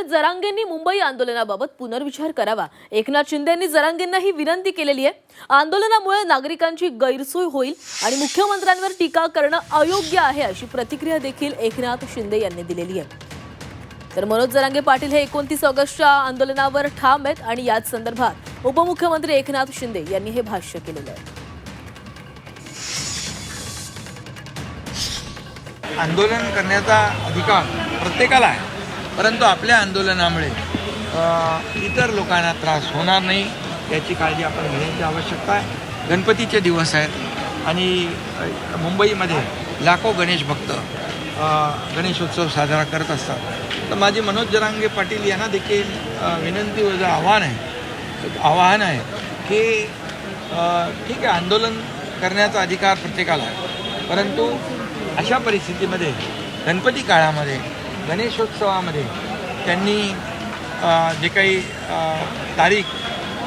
तर जरांगेंनी मुंबई आंदोलनाबाबत पुनर्विचार करावा. एकनाथ शिंदेंनी जरांगेंना ही विनंती केलेली आहे. आंदोलनामुळे नागरिकांची गैरसोय होईल आणि मुख्यमंत्र्यांवर टीका करणं अयोग्य आहे अशी प्रतिक्रिया देखील एकनाथ शिंदे यांनी दिलेली आहे. तर मनोज जरांगे पाटील हे एकोणतीस ऑगस्टच्या आंदोलनावर ठाम आहेत आणि याच संदर्भात उपमुख्यमंत्री एकनाथ शिंदे यांनी हे भाष्य केलेलं आहे. आंदोलन करण्याचा अधिकार प्रत्येकाला आहे. परंतु आपल्या आंदोलनामुळे इतर लोकांना त्रास होणार नाही याची काळजी आपण घेण्याची आवश्यकता आहे. गणपतीचे दिवस आहेत आणि मुंबईमध्ये लाखो गणेश भक्त गणेशोत्सव साजरा करत असतात. तर माझे मनोज जरांगे पाटील यांना देखील विनंती व आव्हान आहे आव्हान आवाहन आहे की ठीक आहे आंदोलन करण्याचा अधिकार प्रत्येकाला आहे. परंतु अशा परिस्थितीमध्ये गणपती काळामध्ये गणेशोत्सवामध्ये त्यांनी जी जे काही तारीख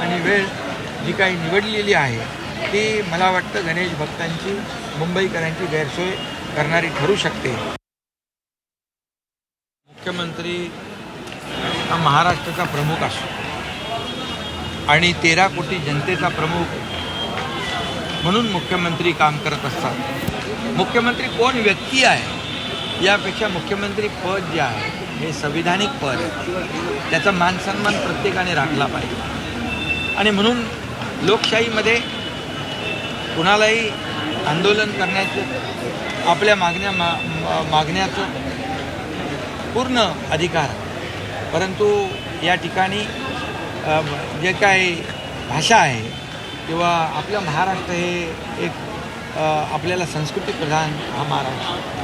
आणि वेळ जी काही निवडलेली आहे ती मला वाटतं गणेश भक्तांची मुंबईकरांची गैरसोय करणारी ठरू शकते. मुख्यमंत्री हा महाराष्ट्राचा प्रमुख असतो आणि तेरा कोटी जनतेचा प्रमुख म्हणून मुख्यमंत्री काम करत असतात. मुख्यमंत्री कोण व्यक्ती आहे? यापेक्षा मुख्यमंत्री पद जे आहे हे संविधानिक पद आहे. त्याचा मानसन्मान प्रत्येकाने राखला पाहिजे. आणि म्हणून लोकशाहीमध्ये कुणालाही आंदोलन करण्याचं आपल्या मागण्या मा मागण्याचं पूर्ण अधिकार परंतु या ठिकाणी जे काही भाषा आहे किंवा आपलं महाराष्ट्र हे एक आपल्याला संस्कृती प्रधान हा महाराष्ट्र.